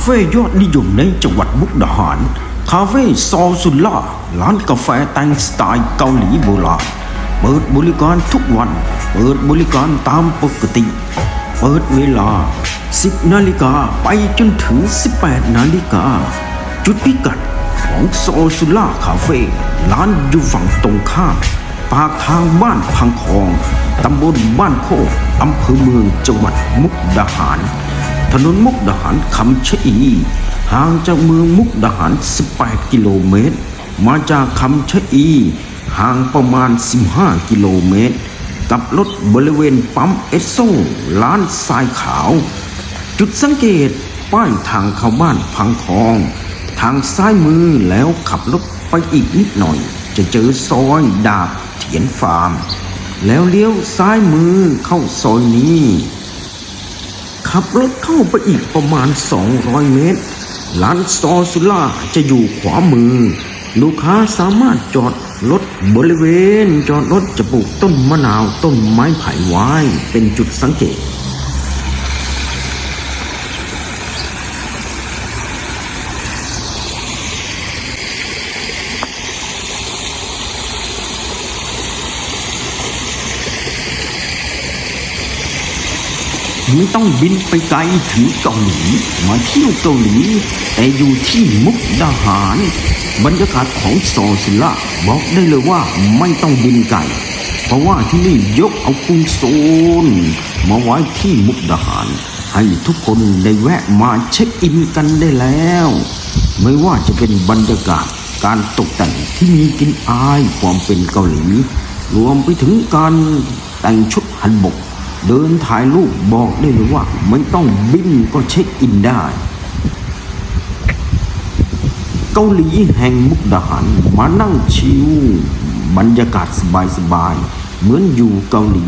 เฟ่ยอดนิยมในจังหวัดมุกดาหาร คาเฟ่ซอซุลล่า ร้านกาแฟแต่งสไตล์เกาหลีโบราณ เปิดบริการทุกวัน เปิดบริการตามปกติ เปิดเวลา 10 นาฬิกาไปจนถึง 18 นาฬิกา จุดพิกัดของโซซุล่าคาเฟ่ร้านอยู่ฝั่งตรงข้ามปากทางบ้านพังคอง ตำบลบ้านโคกอำเภอเมืองจังหวัดมุกดาหาร ถนนมุกดาหารคำชะอีห่างจากเมืองมุกดาหาร 18 กิโลเมตร มาจากคำชะอี ห่างประมาณ 15 กิโลเมตร กับรถบริเวณปั๊มเอสโซร้านทรายขาว จุดสังเกตป้ายทางเข้าบ้านพังคอง ทางซ้ายมือแล้วขับรถไปอีกนิดหน่อย จะเจอซอยดาบเถียนฟาร์ม แล้วเลี้ยวซ้ายมือเข้าซอยนี้ ขับรถเข้าไปอีกประมาณ 200 เมตร ร้านซอสุล่าจะอยู่ขวามือ ลูกค้าสามารถจอดรถบริเวณ จอดรถจะปลูกต้นมะนาวต้นไม้ไผ่ไว้ เป็นจุดสังเกต ไม่ต้องบินไปไกลถึงเกาหลี มาเที่ยวเกาหลี แต่อยู่ที่มุกดาหาร บรรยากาศของโซซิล่าบอกได้เลยว่าไม่ต้องบินไกลเพราะว่าที่นี่ยกเอากรุงโซน มาไว้ที่มุกดาหาร ให้ทุกคนได้แวะมาเช็คอินกันได้แล้ว ไม่ว่าจะเป็นบรรยากาศการตกแต่งที่มีกลินอายความเป็นเกาหลี รวมไปถึงการแต่งชุดฮันบก เดินถ่ายรูปบอกได้เลยว่า ไม่ต้องบินก็เช็คอินได้ เกาหลีแห่งมุกดาหารมานั่งชิวบรรยากาศสบายๆเหมือนอยู่เกาหลี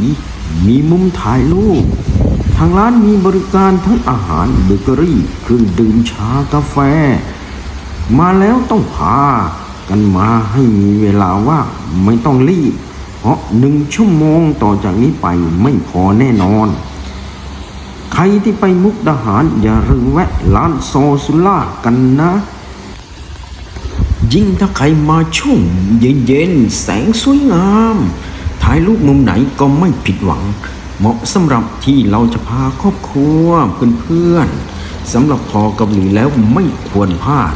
มีมุมถ่ายรูปทางร้านมีบริการทั้งอาหารเบเกอรี่เครื่องดื่มชากาแฟ มาแล้วต้องพากันมาให้มีเวลาว่างไม่ต้องรีบ เพราะหนึ่งชั่วโมงต่อจากนี้ไปไม่พอแน่นอน ใครที่ไปมุกดาหาร อย่าลืมแวะร้านโซซุล่ากันนะ ยิ่งถ้าใครมาช่วงเย็นๆแสงสวยงาม ถ่ายรูปมุมไหนก็ไม่ผิดหวัง เหมาะสำหรับที่เราจะพาครอบครัวเพื่อนๆสำหรับพอเกาหลีแล้วไม่ควรพลาด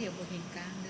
เดียวบ่เห็นกลางเด้อ